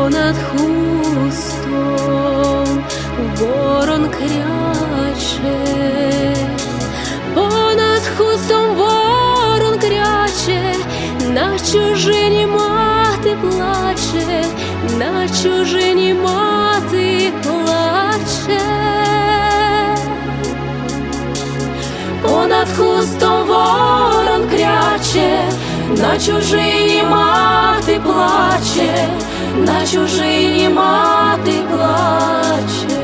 понад хустом ворон кряче, понад хустом ворон кряче, на чужині мати плаче, на чужині мати плаче. Понад хустом ворон кряче, на чужині мати плаче, на чужині мати плаче.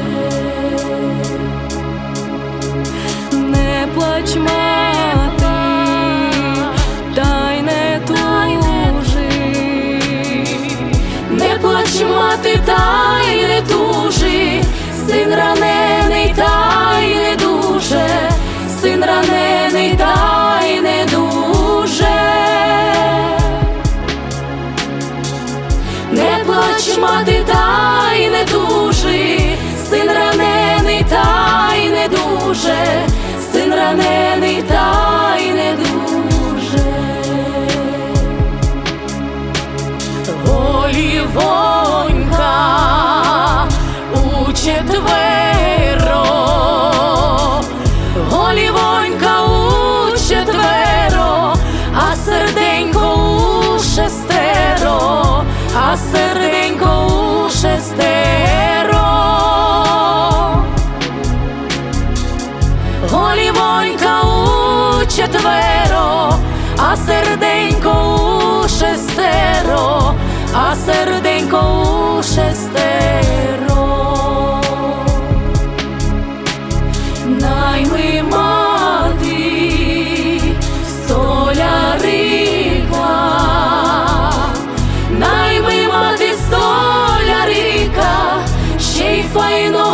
Не плач, мати, та й не тужи. Не плач, мати, та й не тужи, син ранений, та й не дуже, син ранений, та плач, мати, та й не тужи, син ранений, та й не дуже, син ранений, та й не дуже. Голівонька у четверо, голівонька у четверо, а серденько у шестеро, а серденько а серденько у шестеро, а серденько у шестеро. Найми мати, столярика, найми мати столярика, ще й файного